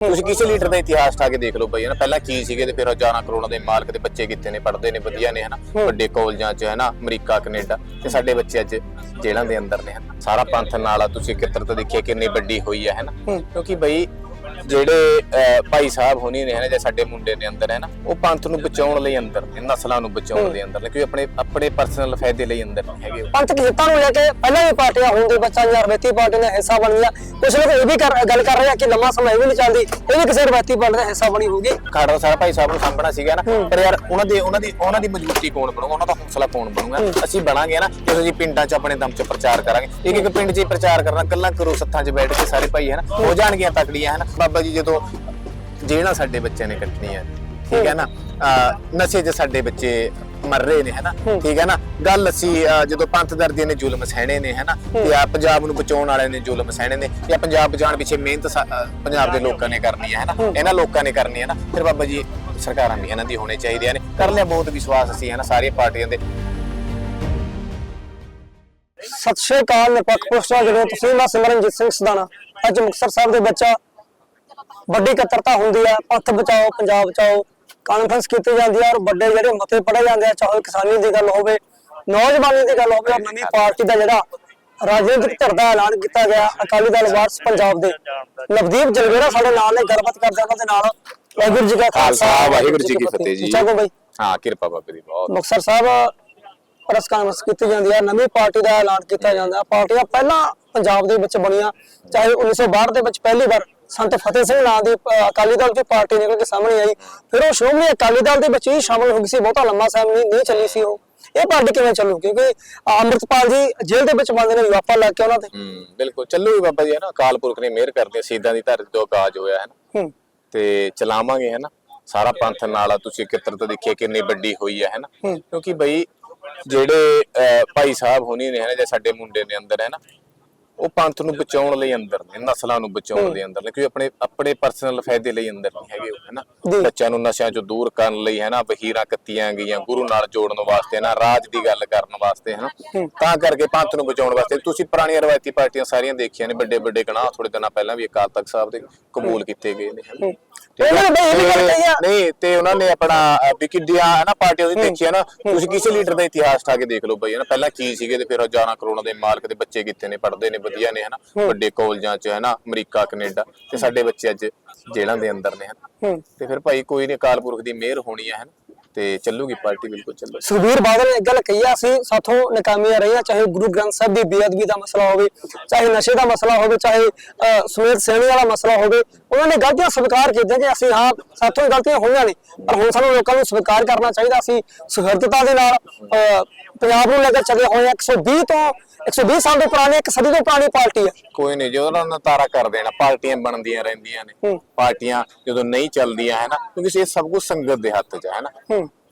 ਤੁਸੀਂ ਕਿਸੇ ਲੀਡਰ ਦਾ ਇਤਿਹਾਸ ਠਾ ਕੇ ਦੇਖ ਲਓ ਬਈ ਹਨਾ? ਪਹਿਲਾਂ ਕੀ ਸੀਗੇ ਤੇ ਫਿਰ ਹਜ਼ਾਰਾਂ ਕਰੋੜਾਂ ਦੇ ਮਾਲਕ ਦੇ ਬੱਚੇ ਕਿੱਥੇ ਨੇ ਪੜ੍ਹਦੇ ਨੇ ਵਧੀਆ ਨੇ ਹਨਾ? ਵੱਡੇ ਕਾਲਜਾਂ 'ਚ ਹਨਾ? ਅਮਰੀਕਾ ਕੈਨੇਡਾ ਤੇ ਸਾਡੇ ਬੱਚੇ ਅੱਜ ਜੇਲ੍ਹਾਂ ਦੇ ਅੰਦਰ ਨੇ ਹਨਾ? ਸਾਰਾ ਪੰਥ ਨਾਲ ਆ ਤੁਸੀਂ ਕਿੱਤਰਤ ਦੇਖਿਆ ਕਿੰਨੀ ਵੱਡੀ ਹੋਈ ਹੈ ਹਨਾ? ਕਿਉਂਕਿ ਬਈ ਜਿਹੜੇ ਭਾਈ ਸਾਹਿਬ ਹੋਣੀ ਨੇ ਜਾਂ ਸਾਡੇ ਮੁੰਡੇ ਨੇ ਅੰਦਰ ਹੈ ਨਾ ਉਹ ਪੰਥ ਨੂੰ ਬਚਾਉਣ ਲਈ ਅੰਦਰ ਨੇ ਨਸਲਾਂ ਨੂੰ ਬਚਾਉਣ ਲਈ ਅੰਦਰ ਨੇ ਕਿਉਂਕਿ ਆਪਣੇ ਆਪਣੇ ਪਰਸਨਲ ਫਾਇਦੇ ਲਈ ਅੰਦਰ ਹੈਗੇ ਉਹ। ਪੰਥ ਕੀ ਹਿੱਤਾਂ ਨੂੰ ਲੈ ਕੇ ਪਹਿਲਾਂ ਵੀ ਪਾਰਟੀਆਂ ਹੁੰਦੀ ਬੱਚਾ ਜਾਂ ਰਵੈਤੀ ਪਾਰਟੀ ਦਾ ਹਿੱਸਾ ਬਣ ਗਿਆ ਕੁਝ ਲੋਕ ਇਹ ਵੀ ਗੱਲ ਕਰ ਰਹੇ ਆ ਕਿ ਲੰਮਾ ਸਮਾਂ ਇਹ ਵੀ ਨਹੀਂ ਚੱਲਦੀ ਇਹ ਵੀ ਕਿਸੇ ਰਵੈਤੀ ਪਾਰਟੀ ਦਾ ਹਿੱਸਾ ਬਣੀ ਹੋਊਗੀ। ਖਾੜਾ ਸਾਰਾ ਭਾਈ ਸਾਹਿਬ ਨੂੰ ਸਾਂਭਣਾ ਸੀਗਾ ਨਾ ਪਰ ਯਾਰ ਉਹਨਾਂ ਦੇ ਉਹਨਾਂ ਦੀ ਉਹਨਾਂ ਦੀ ਮਜ਼ਬੂਤੀ ਕੌਣ ਬਣੂਗਾ? ਉਹਨਾਂ ਦਾ ਹੌਸਲਾ ਕੌਣ ਬਣੂਗਾ? ਅਸੀਂ ਬਣਾਂਗੇ ਨਾ ਜਦੋਂ ਅਸੀਂ ਪਿੰਡਾਂ 'ਚ ਆਪਣੇ ਦਮ 'ਚ ਪ੍ਰਚਾਰ ਕਰਾਂਗੇ। ਇੱਕ ਇੱਕ ਪਿੰਡ 'ਚ ਹੀ ਪ੍ਰਚਾਰ ਕਰਨਾ ਕੱਲਾ ਕਰੋ ਸੱਥਾਂ 'ਚ ਬੈਠ ਕੇ ਸਾਰੇ ਭਾਈ ਹੈ ਨਾ ਹੋ ਜਾਣਗੀਆਂ ਤਕੜੀਆਂ ਹੈ ਨਾ ਬਾਬਾ ਜੀ ਜਦੋਂ ਜਿਹੜਾ ਸਾਡੇ ਬੱਚਿਆਂ ਨੇ ਕੱਟਣੀਆਂ ਠੀਕ ਹੈ ਨਾ? ਨਸ਼ੇ 'ਚ ਸਾਡੇ ਬੱਚੇ ਮਰ ਰਹੇ ਨੇ ਹੈਨਾ? ਠੀਕ ਹੈ ਨਾ? ਗੱਲ ਅਸੀਂ ਜਦੋਂ ਪੰਥ ਦਰਦੀਆਂ ਨੇ ਜ਼ੁਲਮ ਸਹਿਣੇ ਨੇ ਹੈਨਾ? ਤੇ ਆ ਪੰਜਾਬ ਨੂੰ ਬਚਾਉਣ ਵਾਲਿਆਂ ਨੇ ਜ਼ੁਲਮ ਸਹਿਣੇ ਨੇ ਜਾਂ ਪੰਜਾਬ ਬਚਾਉਣ ਪਿੱਛੇ ਮਿਹਨਤ ਪੰਜਾਬ ਦੇ ਲੋਕਾਂ ਨੇ ਕਰਨੀ ਹੈ ਹੈਨਾ? ਇਹਨਾਂ ਲੋਕਾਂ ਨੇ ਕਰਨੀ ਹੈ ਨਾ? ਫਿਰ ਬਾਬਾ ਜੀ ਸਰਕਾਰਾਂ ਵੀ ਇਹਨਾਂ ਦੀ ਹੋਣੇ ਚਾਹੀਦੀਆਂ ਨੇ। ਕਰ ਲਿਆ ਬਹੁਤ ਵਿਸ਼ਵਾਸ ਅਸੀਂ ਹੈਨਾ? ਸਾਰੀਆਂ ਪਾਰਟੀਆਂ ਦੇ। ਸਤਿ ਸ਼੍ਰੀ ਅਕਾਲ ਨਿਰਪੱਖ ਪੋਸਟਾਂ ਜਿਹੜੇ ਤੁਸੀਂ ਮੈਂ ਸਿਮਰਨਜੀਤ ਸਿੰਘ ਸਦਾਨਾ ਅੱਜ ਮੁਕਤਸਰ ਸਾਹਿਬ ਦੇ ਬੱਚਾ ਵੱਡੀ ਇਕੱਤਰਤਾ ਹੁੰਦੀ ਹੈ ਪੰਥ ਬਚਾਓ ਪੰਜਾਬ ਬਚਾਓ ਕਾਨਫਰੰਸ ਕੀਤੀ ਜਾਂਦੀ ਹੈ ਔਰ ਵੱਡੇ ਜਿਹੜੇ ਮਤੇ ਪੜੇ ਜਾਂਦੇ ਆ ਚਾਹੇ ਕਿਸਾਨੀ ਦੀ ਗੱਲ ਹੋਵੇ ਨੌਜਵਾਨੀ ਦੀ ਗੱਲ ਹੋਵੇ ਔਰ ਨਵੀਂ ਪਾਰਟੀ ਦਾ ਜਿਹੜਾ ਰਾਜਨੀਤਿਕ ਧਿਰ ਦਾ ਐਲਾਨ ਕੀਤਾ ਗਿਆ ਅਕਾਲੀ ਦਲ ਵਾਰਸ ਪੰਜਾਬ ਦੇ। ਨਵਦੀਪ ਜਲਵੇਰਾ ਸਾਡੇ ਨਾਲ ਨੇ ਗੱਲਬਾਤ ਕਰਦੇ ਉਹਨਾਂ ਦੇ ਨਾਲ। ਵਾਹਿਗੁਰੂ ਜੀ ਕਾ ਖਾਲਸਾ। ਵਾਹਿਗੁਰੂ ਜੀ ਕੀ ਫਤਿਹ ਜੀ। ਚਾਹੋ ਬਈ। ਹਾਂ ਕਿਰਪਾ ਬਾਬੇ ਦੀ ਬਹੁਤ। ਮੁਕਤਸਰ ਸਾਹਿਬ ਪ੍ਰੈਸ ਕਾਨਫਰੰਸ ਕੀਤੀ ਜਾਂਦੀ ਹੈ ਨਵੀਂ ਪਾਰਟੀ ਦਾ ਐਲਾਨ ਕੀਤਾ ਜਾਂਦਾ। ਪਾਰਟੀਆਂ ਪਹਿਲਾਂ ਪੰਜਾਬ ਦੇ ਵਿੱਚ ਬਣੀਆਂ ਚਾਹੇ 1962 ਦੇ ਵਿੱਚ ਪਹਿਲੀ ਵਾਰ ਸੰਤ ਫਤਿਹ ਸਿੰਘ ਨਾਂ ਦੀ ਅਕਾਲੀ ਦਲ ਦੀ ਪਾਰਟੀ ਨਿਕਲ ਕੇ ਸਾਹਮਣੇ ਆਈ। ਫਿਰ ਉਹ ਸ਼੍ਰੋਮਣੀ ਅਕਾਲੀ ਦਲ ਦੇ ਵਿੱਚ ਹੀ ਸ਼ਾਮਲ ਹੋ ਗਈ ਸੀ ਬਹੁਤਾ ਲੰਮਾ ਸਮਾਂ ਨਹੀਂ ਨਹੀਂ ਚੱਲੀ ਸੀ ਉਹ। ਇਹ ਪਾਰਟੀ ਕਿਵੇਂ ਚੱਲੂ? ਕਿਉਂਕਿ ਅੰਮ੍ਰਿਤਪਾਲ ਜੀ ਜੇਲ੍ਹ ਦੇ ਵਿੱਚ ਬੰਦ ਨੇ ਵਾਪਾ ਲੱਗ ਕੇ ਉਹਨਾਂ ਤੇ। ਹੂੰ ਬਿਲਕੁਲ। ਚੱਲੂਗੀ ਬਾਬਾ ਜੀ ਹੈ ਨਾ ਅਕਾਲ ਪੁਰਖ ਨੇ ਮਿਹਰ ਕਰਦੇ ਸ਼ਹੀਦਾਂ ਦੀ ਧਰਤੀ ਤੋਂ ਆਕਾਜ ਹੋਇਆ ਹੈ ਨਾ ਹੂੰ। ਤੇ ਚਲਾਵਾਂਗੇ ਹੈ ਨਾ ਸਾਰਾ ਪੰਥ ਨਾਲ ਆ ਤੁਸੀਂ ਕਿੱਤਰਤ ਦੇਖਿਆ ਕਿੰਨੀ ਵੱਡੀ ਹੋਈ ਹੈ ਹੈ। ਨਾ ਕਿਉਂਕਿ ਬਈ ਜਿਹੜੇ ਭਾਈ ਸਾਹਿਬ ਹੋਣੀ ਨੇ ਹੈ ਨਾ ਜਾਂ ਸਾਡੇ ਮੁੰਡੇ ਨੇ ਅੰਦਰ ਹੈ ਨਾ ਉਹ ਪੰਥ ਨੂੰ ਬਚਾਉਣ ਲਈ ਅੰਦਰ ਨੇ ਨਸਲਾਂ ਨੂੰ ਬਚਾਉਣ ਲਈ ਅੰਦਰ ਨੇ ਕਿਉਂਕਿ ਆਪਣੇ ਆਪਣੇ ਪਰਸਨਲ ਫਾਇਦੇ ਲਈ ਅੰਦਰ ਨਹੀਂ ਹੈਗੇ ਉਹ ਹੈ ਨਾ ਜੀ। ਬੱਚਿਆਂ ਨੂੰ ਨਸ਼ਿਆਂ ਚੋਂ ਦੂਰ ਕਰਨ ਲਈ ਹੈ ਨਾ ਵਹੀਰਾਂ ਕੱਤੀਆਂ ਗਈਆਂ ਗੁਰੂ ਨਾਲ ਜੋੜਨ ਵਾਸਤੇ ਨਾ ਰਾਜ ਦੀ ਗੱਲ ਕਰਨ ਵਾਸਤੇ ਹੈ। ਨਾ ਤਾਂ ਕਰਕੇ ਪੰਥ ਨੂੰ ਬਚਾਉਣ ਵਾਸਤੇ ਤੁਸੀਂ ਪੁਰਾਣੀਆਂ ਰਵਾਇਤੀ ਪਾਰਟੀਆਂ ਸਾਰੀਆਂ ਦੇਖੀਆਂ ਨੇ ਵੱਡੇ ਵੱਡੇ ਗਨਾਹ ਥੋੜੇ ਦਿਨਾਂ ਪਹਿਲਾਂ ਵੀ ਅਕਾਲ ਤਖਤ ਸਾਹਿਬ ਦੇ ਕਬੂਲ ਕੀਤੇ ਗਏ ਨੇ ਹੈ। ਨਹੀਂ ਤੇ ਉਹਨਾਂ ਨੇ ਆਪਣਾ ਅਹ, ਵੀ ਕਿੱਡੀਆਂ ਹੈ ਨਾ ਪਾਰਟੀਆਂ ਦੀ ਦੇਖੀਆਂ ਨਾ ਤੁਸੀਂ ਕਿਸੇ ਲੀਡਰ ਦਾ ਇਤਿਹਾਸ ਠਾ ਕੇ ਦੇਖ ਲਓ ਬਈ ਹੈ ਨਾ ਪਹਿਲਾਂ ਕੀ ਸੀਗੇ ਤੇ ਫਿਰ ਹਜ਼ਾਰਾਂ ਕਰੋੜਾਂ ਦੇ ਮਾਲਕ ਦੇ ਬੱਚੇ ਕਿੱਥੇ ਨੇ ਪੜ੍ਹਦੇ ਨੇ ਵਧੀਆ ਨੇ ਹੈ ਨਾ ਵੱਡੇ ਕਾਲਜਾਂ 'ਚ ਹੈ ਨਾ ਅਮਰੀਕਾ ਕੈਨੇਡਾ ਤੇ ਸਾਡੇ ਬੱਚੇ ਅੱਜ ਜੇਲ੍ਹਾਂ ਦੇ ਅੰਦਰ ਨੇ ਹਨ? ਤੇ ਫਿਰ ਭਾਈ ਕੋਈ ਨਹੀਂ ਅਕਾਲ ਪੁਰਖ ਦੀ ਮਿਹਰ ਹੋਣੀ ਹੈ ਹਨ? ਤੇ ਚੱਲੂਗੀ ਪਾਰਟੀ ਬਿਲਕੁਲ ਚੱਲੂ ਸੁਖਬੀਰ ਬਾਦਲ ਨੇ ਗੱਲ ਕਹੀ ਆ ਅਸੀਂ ਸਾਥੋਂ ਨਕਾਮੀਆਂ ਰਹੀਆਂ ਚਾਹੇ ਗੁਰੂ ਗ੍ਰੰਥ ਸਾਹਿਬ ਦੀ ਬੇਅਦਬੀ ਦਾ ਮਸਲਾ ਹੋਵੇ ਚਾਹੇ ਨਸ਼ੇ ਦਾ ਮਸਲਾ ਹੋਵੇ ਚਾਹੇ ਸਮੇਤ ਸੈਣੀ ਵਾਲਾ ਮਸਲਾ ਹੋਵੇ ਉਹਨਾਂ ਨੇ ਗਲਤੀਆਂ ਸਵੀਕਾਰ ਕੀਤੀਆਂ ਕਿ ਅਸੀਂ ਹਾਂ ਸਾਥੋਂ ਗਲਤੀਆਂ ਹੋਈਆਂ ਨੇ ਪਰ ਹੁਣ ਸਾਨੂੰ ਲੋਕਾਂ ਨੂੰ ਸਵੀਕਾਰ ਕਰਨਾ ਚਾਹੀਦਾ ਅਸੀਂ ਸੁਹਿਰਦਤਾ ਦੇ ਨਾਲ ਪੰਜਾਬ ਨੂੰ ਲੈ ਕੇ ਚੱਲੇ ਹੋਏ ਹਾਂ 120 ਤੋਂ 120 ਸਾਲ ਤੋਂ ਪੁਰਾਣੀ ਇੱਕ ਸਦੀ ਤੋਂ ਪੁਰਾਣੀ ਪਾਰਟੀ ਹੈ ਕੋਈ ਨਹੀਂ ਜਦੋਂ ਉਹਨਾਂ ਨੂੰ ਤਾਰਾ ਕਰ ਦੇਣਾ ਪਾਰਟੀਆਂ ਬਣਦੀਆਂ ਰਹਿੰਦੀਆਂ ਨੇ। ਪਾਰਟੀਆਂ ਜਦੋਂ ਨਹੀਂ ਚੱਲਦੀਆਂ ਹੈ ਨਾ ਕਿਉਂਕਿ ਇਹ ਸਭ ਕੁਝ ਸੰਗਤ ਦੇ ਹੱਥ 'ਚ ਹੈ ਨਾ।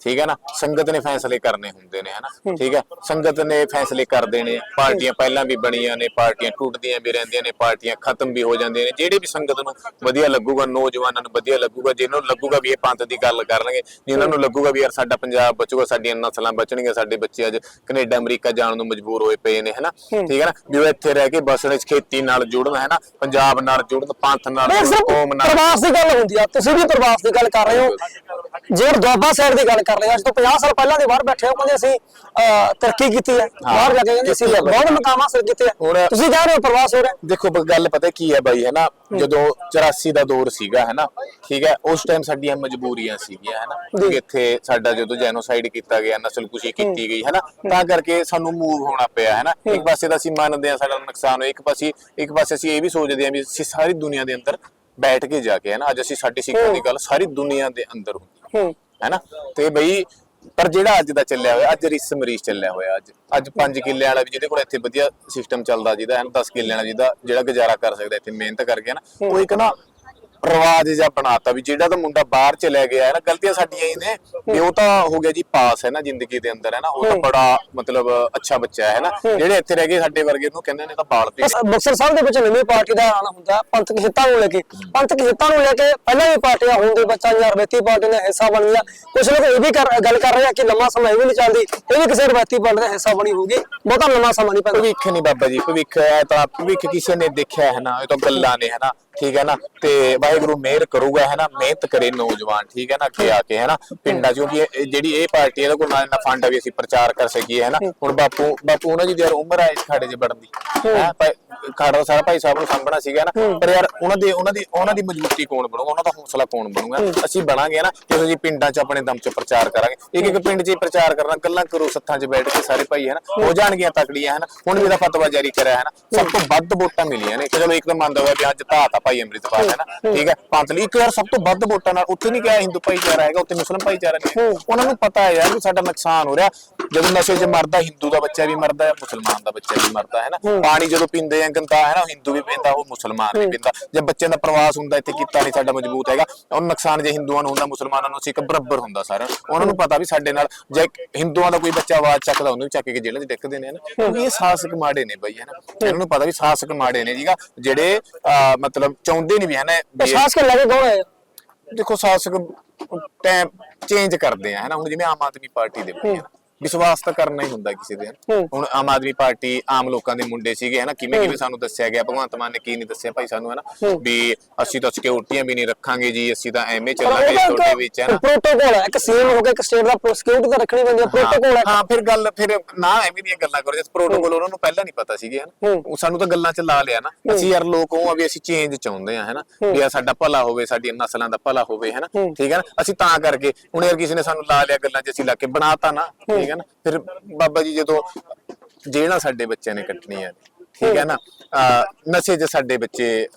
ਠੀਕ ਹੈ ਨਾ? ਸੰਗਤ ਨੇ ਫੈਸਲੇ ਕਰਨੇ ਹੁੰਦੇ ਨੇ ਹਨਾ? ਠੀਕ ਹੈ? ਸੰਗਤ ਨੇ ਫੈਸਲੇ ਕਰਦੇ ਨੇ ਪਾਰਟੀਆਂ ਪਹਿਲਾਂ ਵੀ ਬਣੀਆਂ ਨੇ ਪਾਰਟੀਆਂ ਟੁੱਟਦੀਆਂ ਵੀ ਰਹਿੰਦੀਆਂ ਨੇ ਪਾਰਟੀਆਂ ਖਤਮ ਵੀ ਹੋ ਜਾਂਦੀਆਂ ਨੇ। ਜਿਹੜੇ ਵੀ ਸੰਗਤ ਨੂੰ ਵਧੀਆ ਲੱਗੂਗਾ ਨੌਜਵਾਨਾਂ ਨੂੰ ਵਧੀਆ ਲੱਗੂਗਾ ਜਿਹਨਾਂ ਨੂੰ ਲੱਗੂਗਾ ਵੀ ਇਹ ਪੰਥ ਦੀ ਗੱਲ ਕਰਨਗੇ ਜਿਨ੍ਹਾਂ ਨੂੰ ਲੱਗੂਗਾ ਵੀ ਯਾਰ ਸਾਡਾ ਪੰਜਾਬ ਬਚੂਗਾ ਸਾਡੀਆਂ ਨਸਲਾਂ ਬਚਣਗੀਆਂ ਸਾਡੇ ਬੱਚੇ ਅੱਜ ਕੈਨੇਡਾ ਅਮਰੀਕਾ ਜਾਣ ਨੂੰ ਮਜਬੂਰ ਹੋਏ ਪਏ ਨੇ ਹਨਾ? ਠੀਕ ਹੈ ਨਾ? ਵੀ ਉਹ ਇੱਥੇ ਰਹਿ ਕੇ ਬਸਣ ਇਸ ਖੇਤੀ ਨਾਲ ਜੁੜਨ ਹੈ ਨਾ ਪੰਜਾਬ ਨਾਲ ਜੁੜਨ ਪੰਥ ਨਾਲ ਕੌਮ ਨਾਲ ਪ੍ਰਵਾਸ ਦੀ ਗੱਲ ਹੁੰਦੀ ਆ। ਤੁਸੀਂ ਵੀ ਪ੍ਰਵਾਸ ਦੀ ਗੱਲ ਕਰ ਰਹੇ ਹੋ। ਜੇ ਦੁਆਬਾ ਸਾਈਡ ਦੀ ਗੱਲ ਕਰ ਹੋ ਅੱਜ ਤੋਂ 50 ਸਾਲ ਪਹਿਲਾਂ ਦੇ ਬਾਹਰ ਬੈਠੇ ਹੋ ਕਹਿੰਦੇ ਅਸੀਂ ਤਰੱਕੀ ਕੀਤੀ ਹੈ ਬਾਹਰ ਜਾ ਕੇ ਕਹਿੰਦੇ ਅਸੀਂ। ਬਹੁਤ ਮੁਕਾਮ ਹਾਸਲ ਕੀਤੇ ਤੁਸੀਂ ਕਹਿ ਰਹੇ ਹੋ ਪ੍ਰਵਾਸ ਹੋ ਰਿਹਾ ਦੇਖੋ ਗੱਲ ਪਤਾ ਕੀ ਹੈ ਬਾਈ ਹੈ ਨਾ? ਜਦੋਂ 84 ਦਾ ਦੌਰ ਸੀਗਾ ਹੈ ਨਾ? ਠੀਕ ਹੈ? ਉਸ ਟਾਈਮ ਸਾਡੀਆਂ ਮਜਬੂਰੀਆਂ ਸੀਗੀਆਂ ਹੈ ਨਾ? ਕਿ ਇੱਥੇ ਸਾਡਾ ਜਦੋਂ ਜੈਨੋਸਾਈਡ ਕੀਤਾ ਗਿਆ ਨਸਲਕੁਸ਼ੀ ਕੀਤੀ ਗਈ ਹੈ ਨਾ? ਤਾਂ ਕਰਕੇ ਸਾਨੂੰ ਮੂਵ ਹੋਣਾ ਪਿਆ ਹੈ ਨਾ? ਇੱਕ ਪਾਸੇ ਤਾਂ ਅਸੀਂ ਮੰਨਦੇ ਹਾਂ ਸਾਡਾ ਨੁਕਸਾਨ ਹੋਇਆ ਇੱਕ ਪਾਸੇ ਇੱਕ ਪਾਸੇ ਅਸੀਂ ਇਹ ਵੀ ਸੋਚਦੇ ਹਾਂ ਵੀ ਅਸੀਂ ਸਾਰੀ ਦੁਨੀਆ ਦੇ ਅੰਦਰ ਬੈਠ ਕੇ ਜਾ ਕੇ ਹੈ ਨਾ? ਅੱਜ ਅਸੀਂ ਸਾਡੀ ਸਿੱਖਿਆ ਦੀ ਗੱਲ ਸਾਰੀ ਦੁਨੀਆ ਦੇ ਅੰਦਰ ਹੁੰਦੀ ਹੂੰ। ਹੈ ਨਾ ਤੇ ਬਈ ਪਰ ਜਿਹੜਾ ਅੱਜ ਦਾ ਚੱਲਿਆ ਹੋਇਆ ਅੱਜ ਰਿਸ ਮਰੀਜ਼ ਚੱਲਿਆ ਹੋਇਆ ਅੱਜ। ਅੱਜ 5 ਕਿੱਲੇ ਵਾਲਾ ਵੀ ਜਿਹਦੇ ਕੋਲ ਇੱਥੇ ਵਧੀਆ ਸਿਸਟਮ ਚੱਲਦਾ ਜਿਹਦਾ ਹੈ 10 ਕਿੱਲੇ ਵਾਲਾ ਜਿਹਦਾ ਜਿਹੜਾ ਗੁਜ਼ਾਰਾ ਕਰ ਸਕਦਾ ਇੱਥੇ ਮਿਹਨਤ ਕਰਕੇ ਨਾ ਉਹ ਇੱਕ ਨਾ ਰਿਵਾਜ ਜਿਹਾ ਬਣਾਤਾ ਵੀ ਜਿਹੜਾ ਤਾਂ ਮੁੰਡਾ ਬਾਹਰ ਚਲੇ ਗਿਆ ਹੈ ਨਾ ਗਲਤੀਆਂ ਸਾਡੀਆਂ ਹੀ ਨੇ ਵੀ ਉਹ ਤਾਂ ਹੋ ਗਿਆ ਜੀ ਪਾਸ ਹੈ ਨਾ ਜ਼ਿੰਦਗੀ ਦੇ ਅੰਦਰ ਹੈ ਨਾ ਉਹ ਤਾਂ ਬੜਾ ਮਤਲਬ ਅੱਛਾ ਬੱਚਾ ਹੈ ਨਾ ਜਿਹੜੇ ਇੱਥੇ ਰਹਿ ਗਏ ਸਾਡੇ ਵਰਗੇ ਨੂੰ ਕਹਿੰਦੇ ਨੇ ਤਾਂ ਬਾਲ ਪੀ ਮੁਕਤਸਰ ਸਾਹਿਬ ਦੇ ਵਿੱਚ ਨਵੀਂ ਪਾਰਟੀ ਦਾ ਐਲਾਨ ਹੁੰਦਾ ਪੰਥਕ ਹਿੱਤਾਂ ਨੂੰ ਲੈ ਕੇ ਪੰਥਕ ਹਿੱਤਾਂ ਨੂੰ ਲੈ ਕੇ ਪਹਿਲਾਂ ਵੀ ਪਾਰਟੀਆਂ ਹੁੰਦੀ ਬੱਚਾ ਜਾਂ ਰਵੈਤੀ ਪਾਰਟੀ ਦਾ ਹਿੱਸਾ ਬਣ ਗਿਆ। ਕੁਝ ਲੋਕ ਇਹ ਵੀ ਗੱਲ ਕਰ ਰਹੇ ਆ ਕਿ ਲੰਮਾ ਸਮਾਂ ਇਹ ਵੀ ਨਹੀਂ ਚੱਲਦੀ ਇਹ ਵੀ ਕਿਸੇ ਰਵੈਤੀ ਪਾਰਟੀ ਦਾ ਹਿੱਸਾ ਬਣੀ ਹੋਊਗੀ ਬਹੁਤਾ ਲੰਮਾ ਸਮਾਂ ਨਹੀਂ ਪੈਂਦਾ। ਭਵਿੱਖ ਨਹੀਂ ਬਾਬਾ ਜੀ ਭਵਿੱਖ ਹੈ ਤਾਂ ਭਵਿੱਖ ਕਿਸੇ ਨੇ ਦੇਖਿਆ ਹੈ ਨਾ ਇਹ ਤਾਂ ਗੱਲਾਂ ਨੇ ਹੈ ਨਾ। ਠੀਕ ਹੈ ਨਾ? ਤੇ ਵਾਹਿਗੁਰੂ ਮਿਹਰ ਕਰੂਗਾ ਹੈ ਨਾ? ਮਿਹਨਤ ਕਰੇ ਨੌਜਵਾਨ ਠੀਕ ਹੈ ਨਾ? ਅੱਗੇ ਆ ਕੇ ਹੈ ਨਾ? ਪਿੰਡਾਂ 'ਚ ਕਿਉਂਕਿ ਇਹ- ਜਿਹੜੀ ਇਹ ਪਾਰਟੀ ਇਹਦੇ ਕੋਲ ਨਾ ਇੰਨਾ ਫੰਡ ਆ ਵੀ ਅਸੀਂ ਪ੍ਰਚਾਰ ਕਰ ਸਕੀਏ ਹੈ ਨਾ? ਹੁਣ ਬਾਪੂ ਬਾਪੂ ਉਹਨਾਂ ਦੀ ਯਾਰ ਉਮਰ ਆ ਇਸ ਖਾੜੇ 'ਚ ਵੜਨ ਦੀ। ਹੈ? ਖਾੜਾ ਸਾਰਾ ਭਾਈ ਸਾਹਿਬ ਨੂੰ ਸਾਂਭਣਾ ਸੀਗਾ ਨਾ। ਪਰ ਯਾਰ ਉਹਨਾਂ ਦੇ ਉਹਨਾਂ ਦੀ ਉਹਨਾਂ ਦੀ ਮਜ਼ਬੂਤੀ ਕੌਣ ਬਣੂਗਾ? ਉਹਨਾਂ ਦਾ ਹੌਸਲਾ ਕੌਣ ਬਣੂਗਾ? ਅਸੀਂ ਬਣਾਂਗੇ ਨਾ ਜਦੋਂ ਜੀ ਪਿੰਡਾਂ 'ਚ ਆਪਣੇ ਦਮ 'ਚ ਪ੍ਰਚਾਰ ਕਰਾਂਗੇ। ਇੱਕ ਇੱਕ ਪਿੰਡ 'ਚ ਹੀ ਪ੍ਰਚਾਰ ਕਰਨਾ ਗੱਲਾਂ ਕਰੋ ਸੱਥਾਂ 'ਚ ਬੈਠ ਕੇ ਸਾਰੇ ਭਾਈ ਹੈ ਨਾ ਹੋ ਜਾਣਗੀਆਂ ਤਕੜੀਆਂ ਹੈ ਨਾ ਹੁਣ ਵੀ ਇਹਦਾ ਫਤਵਾ ਜਾਰੀ ਕਰਿਆ ਹੈ। ਨਾ ਸਭ ਤੋਂ ਵੱਧ ਵੋਟਾਂ ਮਿਲੀਆਂ ਨੇ। ਚਲੋ ਇੱਕ ਤਾਂ ਮੰਨਦਾ ਹੋਇਆ ਵੀ ਅੱਜ ਧਾਤਾ ਭਾਈ ਅੰਮ੍ਰਿਤਪਾਲ ਹੈ ਨਾ ਠੀਕ ਹੈ ਪੰਥ ਲਈ। ਇੱਕ ਯਾਰ ਸਭ ਤੋਂ ਵੱਧ ਵੋਟਾਂ ਨਾਲ ਉੱਥੇ ਨਹੀਂ ਕਿਹਾ ਹਿੰਦੂ ਭਾਈਚਾਰਾ ਹੈਗਾ ਉੱਥੇ ਮੁਸਲਮਾਨ ਭਾਈਚਾਰਾ ਨਹੀਂ। ਉਹਨਾਂ ਨੂੰ ਪਤਾ ਹੈ ਯਾਰ ਵੀ ਸਾਡਾ ਨੁਕਸਾਨ ਹੋ ਰਿਹਾ। ਜਦੋਂ ਨਸ਼ੇ 'ਚ ਮਰਦਾ ਹਿੰਦੂ ਦਾ ਬੱਚਾ ਵੀ ਮਰਦਾ ਹੈ ਮੁਸਲਮਾਨ ਦਾ ਬੱਚਾ ਵੀ ਮਰਦਾ ਹੈ। ਨਾ ਪਾਣੀ ਜਦੋਂ ਪੀਂਦੇ ਆ ਗੰਦਾ ਹੈ ਨਾ? ਹਿੰਦੂ ਵੀ ਪੀਂਦਾ ਉਹ ਮੁਸਲਮਾਨ ਵੀ ਪੀਂਦਾ ਜੇ ਬੱਚਿਆਂ ਦਾ ਪ੍ਰਵਾਸ ਹੁੰਦਾ ਇੱਥੇ ਕੀਤਾ ਨਹੀਂ ਸਾਡਾ ਮਜ਼ਬੂਤ ਹੈਗਾ। ਉਹ ਨੁਕਸਾਨ ਜੇ ਹਿੰਦੂਆਂ ਨੂੰ ਹੁੰਦਾ ਮੁਸਲਮਾਨਾਂ ਨੂੰ ਅਸੀਂ ਇੱਕ ਬਰਾਬਰ ਹੁੰਦਾ ਸਾਰਾ। ਉਹਨਾਂ ਨੂੰ ਪਤਾ ਵੀ ਸਾਡੇ ਨਾਲ ਜੇ ਹਿੰਦੂਆਂ ਦਾ ਕੋਈ ਬੱਚਾ ਆਵਾਜ਼ ਚੱਕਦਾ ਉਹਨੂੰ ਵੀ ਚੱਕ ਕੇ ਜੇਲ੍ਹਾਂ 'ਚ ਡਿੱਕਦੇ ਨੇ। ਨਾ ਕਿਉਂਕਿ ਇਹ ਸਾਸਕ ਮਾੜੇ ਨੇ ਬਈ ਹੈ ਨਾ? ਇਹਨਾਂ ਨੂੰ ਪਤਾ ਵੀ ਸਾਸਕ ਮਾੜੇ ਨੇ ਜੀਗਾ ਜਿਹੜੇ ਮਤਲਬ ਚਾਹੁੰਦੇ ਨਹੀਂ ਵੀ ਹੈ ਨਾ ਕਰ ਲੱਗੇ ਕੌਣ ਹੈ? ਦੇਖੋ ਸ਼ਾਸਕ ਟਾਈਮ ਚੇਂਜ ਕਰਦੇ ਆ ਹੈ ਨਾ? ਹੁਣ ਜਿਵੇਂ ਆਮ ਆਦਮੀ ਪਾਰਟੀ ਦੇ ਆ। ਵਿਸ਼ਵਾਸ ਤਾਂ ਕਰਨਾ ਹੀ ਹੁੰਦਾ ਕਿਸੇ ਦੇ ਹੂੰ। ਹੁਣ ਆਮ ਆਦਮੀ ਪਾਰਟੀ ਆਮ ਲੋਕਾਂ ਦੇ ਮੁੰਡੇ ਸੀਗੇ ਹੈ ਨਾ? ਕਿਵੇਂ ਕਿਵੇਂ ਸਾਨੂੰ ਦੱਸਿਆ ਗਿਆ ਭਗਵੰਤ ਮਾਨ ਨੇ ਕੀ ਨਹੀਂ ਦੱਸਿਆ ਭਾਈ ਸਾਨੂੰ ਹੈ ਨਾ? ਵੀ ਅਸੀਂ ਤਾਂ ਸਿਕਿਉਰਟੀਆਂ ਵੀ ਨਹੀਂ ਰੱਖਾਂਗੇ ਜੀ ਅਸੀਂ ਤਾਂ ਐਵੇਂ ਚੱਲਾਂਗੇ ਤੁਹਾਡੇ ਵਿੱਚ ਹੈ ਨਾ? ਪ੍ਰੋਟੋਕੋਲ ਹੈ ਇੱਕ ਸੀਐਮ ਹੋ ਕੇ ਇੱਕ ਸਟੇਟ ਦਾ ਸਿਕਿਉਰਿਟੀ ਤਾਂ ਰੱਖਣੀ ਪੈਂਦੀ ਹੈ ਪ੍ਰੋਟੋਕੋਲ ਹੈ। ਹਾਂ ਫਿਰ ਗੱਲ ਫਿਰ ਨਾ ਐਵੇਂ ਦੀਆਂ ਗੱਲਾਂ ਕਰੋ ਜਿਸ ਪ੍ਰੋਟੋਕੋਲ ਉਹਨਾਂ ਨੂੰ ਪਹਿਲਾਂ ਨਹੀਂ ਪਤਾ ਸੀਗੇ ਹਨਾ ਹੂੰ। ਉਹ ਸਾਨੂੰ ਤਾਂ ਗੱਲਾਂ 'ਚ ਲਾ ਲਿਆ ਨਾ। ਅਸੀਂ ਯਾਰ ਲੋਕ ਉਹ ਆ ਵੀ ਅਸੀਂ ਚੇਂਜ ਚਾਹੁੰਦੇ ਆ ਹਨਾ ਵੀ ਆ ਸਾਡਾ ਭਲਾ ਹੋਵੇ ਸਾਡੀਆਂ ਨਸਲਾਂ ਦਾ ਭਲਾ ਹੋਵੇ ਹਨਾ ਠੀਕ ਹੈ ਨਾ? ਅਸੀਂ ਤਾਂ ਕਰਕੇ ਹੁਣ ਯਾਰ ਕਿਸੇ ਨੇ ਸਾਨੂੰ ਲਾ ਲਿਆ ਗੱਲਾਂ 'ਚ ਅਸੀਂ ਲਾ ਕੇ ਬਣਾਤਾ ਨਾ ਠੀਕ ਹੈ ਨਾ? ਫਿਰ ਬਾਬਾ ਜੀ ਜਦੋਂ ਜਿਹੜਾ ਸਾਡੇ ਬੱਚਿਆਂ ਨੇ ਕੱਟਣੀਆਂ ਨੇ ਠੀਕ ਹੈ ਨਾ? ਨਸ਼ੇ 'ਚ ਸਾਡੇ ਬੱਚੇ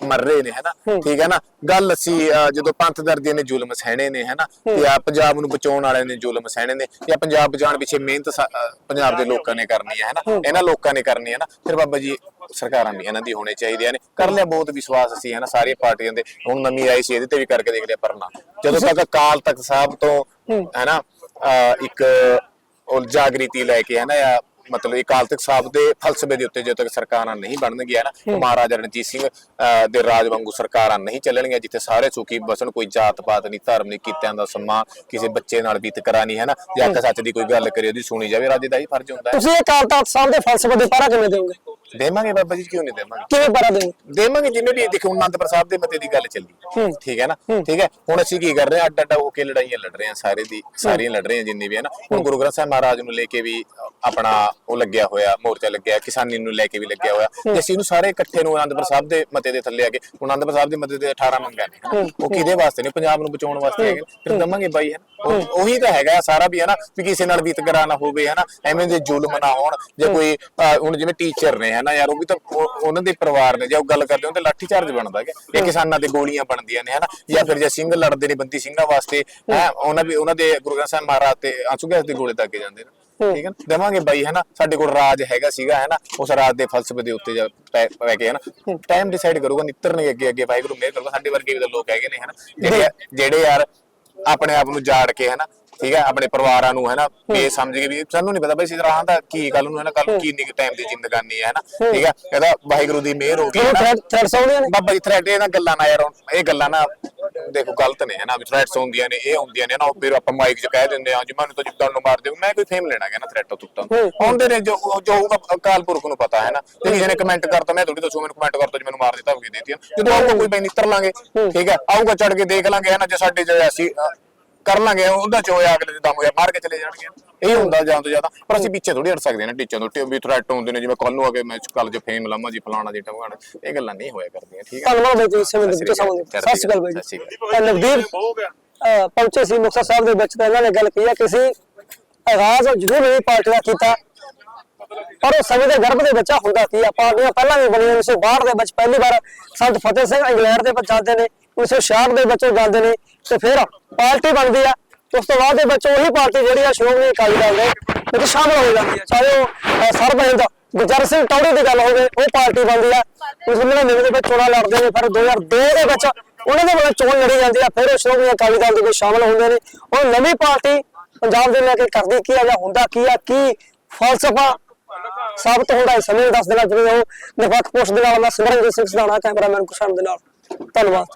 ਮਰ ਰਹੇ ਨੇ ਹੈਨਾ? ਠੀਕ ਹੈ ਨਾ? ਗੱਲ ਅਸੀਂ ਜਦੋਂ ਪੰਥ ਦਰਦੀਆਂ ਨੇ ਜ਼ੁਲਮ ਸਹਿਣੇ ਨੇ ਹੈਨਾ? ਤੇ ਆ ਪੰਜਾਬ ਨੂੰ ਬਚਾਉਣ ਵਾਲਿਆਂ ਨੇ ਜ਼ੁਲਮ ਸਹਿਣੇ ਨੇ ਜਾਂ ਪੰਜਾਬ ਬਚਾਉਣ ਪਿੱਛੇ ਮਿਹਨਤ ਸਾ- ਪੰਜਾਬ ਦੇ ਲੋਕਾਂ ਨੇ ਕਰਨੀ ਹੈ ਹੈਨਾ? ਇਹਨਾਂ ਲੋਕਾਂ ਨੇ ਕਰਨੀ ਹੈ ਨਾ? ਫਿਰ ਬਾਬਾ ਜੀ ਸਰਕਾਰਾਂ ਵੀ ਇਹਨਾਂ ਦੀ ਹੋਣੇ ਚਾਹੀਦੀਆਂ ਨੇ। ਕਰ ਲਿਆ ਬਹੁਤ ਵਿਸ਼ਵਾਸ ਅਸੀਂ ਹੈਨਾ? ਸਾਰੀਆਂ ਪਾਰਟੀਆਂ ਦੇ। ਹੁਣ ਨਵੀਂ ਆਈ ਸੀ ਇਹਦੇ ਤੇ ਵੀ ਕਰਕੇ ਦੇਖ ਲਿਆ ਪਰ ਨਾ ਜਦੋਂ ਤੱਕ ਅਕਾਲ ਤਖਤ ਸਾਹਿਬ ਤੋਂ ਹੈਨਾ? ਇੱਕ ਉਹ ਜਾਗ੍ਰਿਤੀ ਲੈ ਕੇ ਹੈਨਾ ਜਾਂ ਮਤਲਬ ਇਹ ਅਕਾਲ ਤਖਤ ਸਾਹਿਬ ਦੇ ਫਲਸਫੇ ਦੇ ਉੱਤੇ ਜਦੋਂ ਤੱਕ ਸਰਕਾਰਾਂ ਨਹੀਂ ਬਣਨਗੀਆਂ ਨਾ ਉਹ ਮਹਾਰਾਜਾ ਰਣਜੀਤ ਸਿੰਘ ਦੇ ਰਾਜ ਵਾਂਗੂ ਸਰਕਾਰਾਂ ਨਹੀਂ ਚੱਲਣਗੀਆਂ ਜਿੱਥੇ ਸਾਰੇ ਸੁਖੀ ਬਸਣ ਕੋਈ ਜਾਤ ਪਾਤ ਨਹੀਂ ਧਰਮ ਨਹੀਂ ਕੀਤਿਆਂ ਦਾ ਸਮਾਂ ਕਿਸੇ ਬੱਚੇ ਨਾਲ ਵਿਤਕਰਾ ਨਹੀਂ ਹੈ ਨਾ ਜੇ ਅੱਖ ਸੱਚ ਦੀ ਕੋਈ ਗੱਲ ਕਰੇ ਉਹਦੀ ਸੁਣੀ ਜਾਵੇ ਰਾਜੇ ਦਾ ਹੀ ਫਰਜ਼ ਹੁੰਦਾ ਹੈ। ਤੁਸੀਂ ਇਹ ਕਾਲ ਤਖਤ ਸਾਹਿਬ ਦੇ ਫਲਸਫੇ ਦੇ ਪਾਰਾ ਕਿਵੇਂ ਦੇਵੋਗੇ ਦੇਵਾਂਗੇ ਬਾਬਾ ਜੀ ਕਿਉਂ ਨਹੀਂ ਦੇਵਾਂਗੇ? ਕਿਵੇਂ ਪਾਰਾ ਦੇਵੋਗੇ ਦੇਵਾਂਗੇ ਜਿਵੇਂ ਵੀ ਦੇਖੋ ਅਨੰਦਪੁਰ ਸਾਹਿਬ ਦੇ ਮਤੇ ਦੀ ਗੱਲ ਚੱਲੀ। ਠੀਕ ਹੈ ਨਾ? ਠੀਕ ਹੈ? ਹੁਣ ਅਸੀਂ ਕੀ ਕਰ ਰਹੇ ਹਾਂ? ਅੱਡ ਅੱਡ ਹੋ ਕੇ ਲੜਾਈਆਂ ਲੜ ਰਹੇ ਹਾਂ ਸਾਰੇ ਦੀ ਸਾਰੀਆਂ ਲੜ ਰਹੇ ਹਾਂ ਜਿੰਨੀ ਵੀ ਹੈ ਨਾ। ਹੁਣ ਗੁਰੂ ਗ੍ਰੰਥ ਸਾਹਿਬ ਮਹਾਰਾਜ ਨੂੰ ਲੈ ਕੇ ਵੀ ਆਪਣਾ ਉਹ ਲੱਗਿਆ ਹੋਇਆ ਮੋਰਚਾ ਲੱਗਿਆ ਕਿਸਾਨੀ ਨੂੰ ਲੈ ਕੇ ਵੀ ਲੱਗਿਆ ਹੋਇਆ। ਜੇ ਅਸੀਂ ਇਹਨੂੰ ਸਾਰੇ ਇਕੱਠੇ ਨੂੰ ਅਨੰਦਪੁਰ ਸਾਹਿਬ ਦੇ ਮਤੇ ਦੇ ਥੱਲੇ ਆ ਕੇ ਹੁਣ ਅਨੰਦਪੁਰ ਸਾਹਿਬ ਦੇ ਮਤੇ ਦੇ 18 ਮੰਗਾਂ ਨੇ। ਉਹ ਕਿਹਦੇ ਵਾਸਤੇ ਨੇ? ਪੰਜਾਬ ਨੂੰ ਬਚਾਉਣ ਵਾਸਤੇ ਹੈਗੇ। ਫਿਰ ਦਵਾਂਗੇ ਬਾਈ ਹੈ। ਉਹ- ਤਾਂ ਹੈਗਾ ਸਾਰਾ ਵੀ ਹੈ ਨਾ ਵੀ ਕਿਸੇ ਨਾਲ ਵਿਤਕਰਾ ਨਾ ਹੋਵੇ ਹੈ ਨਾ ਐਵੇਂ ਦੇ ਜ਼ੁਲਮ ਨਾ ਹੋਣ ਜੇ ਕੋਈ ਹੁਣ ਜਿਵੇਂ ਟੀਚਰ ਨੇ ਹੈ ਨਾ ਯਾਰ ਉਹ ਵੀ ਤਾਂ ਉਹ- ਉਹਨਾਂ ਦੇ ਪਰਿਵਾਰ ਨੇ ਜੇ ਉਹ ਗੱਲ ਕਰਦੇ ਹੋ ਤੇ ਲਾਠੀ ਚਾਰਜ ਬਣਦਾ ਹੈ ਇਹ ਕਿਸਾਨਾਂ ਤੇ ਗੋਲੀਆਂ ਬਣਦੀਆਂ ਨੇ ਹੈ ਨਾ ਜਾਂ ਫਿਰ ਜੇ ਸਿੰਘ ਲੜਦੇ ਨੇ ਬੰਦੀ ਸਿੰਘਾਂ ਵਾਸਤੇ ਹੈ। ਉਹਨਾਂ ਵੀ ਉਹਨਾਂ ਦੇ ਗੁਰੂ ਗ੍ਰੰਥ ਸਾਹਿਬ ਮਹਾਰਾਜ ਤੇ ਆਂਸੂ ਗੈਸ ਦੇ ਗੋਲੇ ਦਾਗੇ ਜਾਂਦੇ ਨੇ। ਠੀਕ ਹੈ ਨਾ? ਦੇਵਾਂਗੇ ਬਾਈ ਹੈ ਨਾ? ਸਾਡੇ ਕੋਲ ਰਾਜ ਹੈਗਾ ਸੀਗਾ ਹੈ ਨਾ? ਉਸ ਰਾਜ ਦੇ ਫਲਸਫੇ ਦੇ ਉੱਤੇ ਜਾ ਪੈ ਕੇ ਹੈ ਨਾ? ਟਾਈਮ ਡਿਸਾਈਡ ਕਰੂਗਾ ਨਿੱਤਰਨਗੇ ਅੱਗੇ ਅੱਗੇ ਵਾਹਿਗੁਰੂ ਮਿਹਰ ਕਰੂਗਾ। ਸਾਡੇ ਵਰਗੇ ਵੀ ਲੋਕ ਹੈਗੇ ਨੇ ਹੈ ਨਾ? ਜਿਹੜੇ ਜਿਹੜੇ ਯਾਰ ਆਪਣੇ ਆਪ ਨੂੰ ਜਾੜ ਕੇ ਹੈ ਨਾ? ਠੀਕ ਹੈ ਆਪਣੇ ਪਰਿਵਾਰਾਂ ਨੂੰ ਹੈ। ਨਾ ਵੀ ਇਹ ਸਮਝ ਕੇ ਵੀ ਸਾਨੂੰ ਨਹੀਂ ਪਤਾ ਬਈ ਇਸ ਤਰ੍ਹਾਂ ਦਾ ਕੀ ਕੱਲ ਨੂੰ ਹੈ ਨਾ ਕੱਲ ਕੀ ਨਿਕ ਟਾਈਮ ਦੀ ਜ਼ਿੰਦਗਾਨੀ ਹੈ ਨਾ ਠੀਕ ਹੈ ਇਹਦਾ ਵਾਹਿਗੁਰੂ ਦੀ ਮਿਹਰ ਹੋ ਗਈ। ਥ੍ਰੈਡਸ ਆਉਂਦੇ ਨੇ। ਬਾਬਾ ਜੀ ਥ੍ਰੈਟ ਇਹਨਾਂ ਗੱਲਾਂ ਨਾ ਯਾਰ ਇਹ ਗੱਲਾਂ ਨਾ ਦੇਖੋ ਗਲਤ ਨੇ ਹਨਾ ਵੀ ਥ੍ਰੈਟਸ ਹੁੰਦੀਆਂ ਨੇ ਇਹ ਹੁੰਦੀਆਂ ਨੇ ਨਾ ਉਹ ਫਿਰ ਆਪਾਂ ਮਾਈਕ 'ਚ ਕਹਿ ਦਿੰਦੇ ਆ ਜੀ ਮੈਨੂੰ ਤਾਂ ਜਿੱਦਾਂ ਨੂੰ ਮਾਰ ਦਿਓ ਮੈਂ ਕੋਈ ਫੇਮ ਲੈਣਾ ਹੈ ਨਾ ਥ੍ਰੈਟ ਤੁੱਟਾਂ ਆਉਂਦੇ ਨੇ ਜੋ ਜੋ ਹੋਊਗਾ ਅਕਾਲ ਪੁਰਖ ਨੂੰ ਪਤਾ ਹੈ ਨਾ ਜੇ ਕਿਸੇ ਨੇ ਕਮੈਂਟ ਕਰਤਾ ਮੈਂ ਥੋੜੀ ਦੱਸੂ ਮੈਨੂੰ ਕਮੈਂਟ ਕਰਤਾ ਜੀ ਮੈਨੂੰ ਮਾਰ ਦਿੱਤਾ ਹੋਗੀ ਦੇਤੀ ਜਦੋਂ ਆਊਗਾ ਕੋਈ ਨਿੱਤਰ ਲਾਂਗੇ ਠੀਕ ਹੈ ਆਊਗਾ ਚੜ ਕੇ ਦੇਖ ਲਾਂਗੇ ਹੈ ਨਾ ਜੇ ਸਾਡੇ ਚ ਅਸੀਂ ਕਰ ਲਾਂਗੇ ਉਹਦਾ ਚ ਹੋਇਆ ਅਗਲੇ ਦੇ ਦਮ ਹੋਇਆ ਮਾਰ ਕੇ ਚਲੇ ਜਾਣਗੇ। ਇਹ ਹੁੰਦਾ ਜਾਂ ਤੋਂ ਜ਼ਿਆਦਾ। ਪਰ ਅਸੀਂ ਪਿੱਛੇ ਥੋੜੀ ਹਟ ਸਕਦੇ ਨੇ ਟੀਚਰ ਤੋਂ ਵੀ ਥ੍ਰੈਟ ਹੁੰਦੇ ਨੇ ਜਿਵੇਂ ਕੱਲ ਨੂੰ ਆ ਕੇ ਮੈਂ ਕੱਲ ਚ ਫੇਮ ਲਾਵਾਂ ਜੀ ਫਲਾਣਾ ਜੀ ਟਮਗਾਣਾ ਇਹ ਗੱਲਾਂ ਨਹੀਂ ਹੋਇਆ ਕਰਦੀਆਂ ਠੀਕ ਹੈ? ਧੰਨਵਾਦ ਬਾਈ ਜੀ ਸਮੇਂ ਦਿੱਤੇ ਸਮੇਂ ਦਿੱਤੇ ਸਤਿ ਸ਼੍ਰੀ ਅਕਾਲ ਬਾਈ ਜੀ। ਤਾਂ ਨਵਦੀਪ ਅਹ, ਪਹੁੰਚੇ ਸੀ ਮੁਕਤਸਰ ਸਾਹਿਬ ਦੇ ਵਿੱਚ ਤਾਂ ਇਹਨਾਂ ਨੇ ਗੱਲ ਕਹੀ ਹੈ ਕਿ ਅਸੀਂ ਆਗਾਜ਼ ਜ਼ਰੂਰ ਨਹੀਂ ਪਾਰਟੀ ਦਾ ਕੀਤਾ। ਪਰ ਉਹ ਸਮੇਂ ਦੇ ਗਰਭ ਦੇ ਵਿੱਚ ਹੁੰਦਾ ਕੀ ਆ? ਪਾਰਟੀਆਂ ਪਹਿਲਾਂ ਵੀ ਬਣੀਆਂ 1962 ਦੇ ਵਿੱਚ ਪਹਿਲੀ ਵਾਰ ਸੰਤ ਫਤਿਹ ਸਿੰਘ ਇੰਗਲੈਂਡ ਦੇ ਵਿੱਚ ਜਾਂਦੇ ਨੇ 1966 ਦੇ ਵਿੱਚ ਉਹ ਜਾਂਦੇ ਨੇ। ਤੇ ਫਿਰ ਪਾਰਟੀ ਬਣਦੀ ਆ। ਉਸ ਤੋਂ ਬਾਅਦ ਦੇ ਵਿੱਚ ਉਹੀ ਪਾਰਟੀ ਜਿਹੜੀ ਆ ਸ਼੍ਰੋਮਣੀ ਅਕਾਲੀ ਦਲ ਦੇ ਵਿੱਚ ਸ਼ਾਮਲ ਹੋ ਜਾਂਦੀ ਆ। ਚਾਹੇ ਉਹ ਅਹ, ਸਰਬਹਿੰਦ ਗੁਰਜਰ ਸਿੰਘ ਟੌੜੀ ਦੀ ਗੱਲ ਹੋਵੇ ਉਹ ਪਾਰਟੀ ਬਣਦੀ ਆ। ਉਸ ਵੇਲੇ ਨਵੇਂ ਦੇ ਵਿੱਚ ਚੋਣਾਂ ਲੜਦੇ ਨੇ ਫਿਰ 2002 ਦੇ ਵਿੱਚ ਉਹਨਾਂ ਦੇ ਵੱਲੋਂ ਚੋਣ ਲੜੀ ਜਾਂਦੀ ਆ। ਫਿਰ ਉਹ ਸ਼੍ਰੋਮਣੀ ਅਕਾਲੀ ਦਲ ਦੇ ਵਿੱਚ ਸ਼ਾਮਲ ਹੁੰਦੇ ਨੇ। ਉਹ ਨਵੀਂ ਪਾਰਟੀ ਪੰਜਾਬ ਦੇ ਲੈ ਕੇ ਕਰਦੀ ਕੀ ਆ ਜਾਂ ਹੁੰਦਾ ਕੀ ਆ ਕੀ ਫਲਸਫਾ ਸਾਬਤ ਹੁੰਦਾ ਹੈ ਸਮੇਂ ਦੱਸ ਦੇਣਾ ਜਿਵੇਂ ਉਹ ਨਿਰਪੱਖ ਪੋਸਟ ਦੇ ਨਾਲ ਮੈਂ ਸਿਮਰਨਜੀਤ ਸਿੰਘ ਸਦਾਣਾ ਕੈਮਰਾਮੈਨ ਕੁਸ਼ਾਨ ਦੇ ਨਾਲ। ਧੰਨਵਾਦ।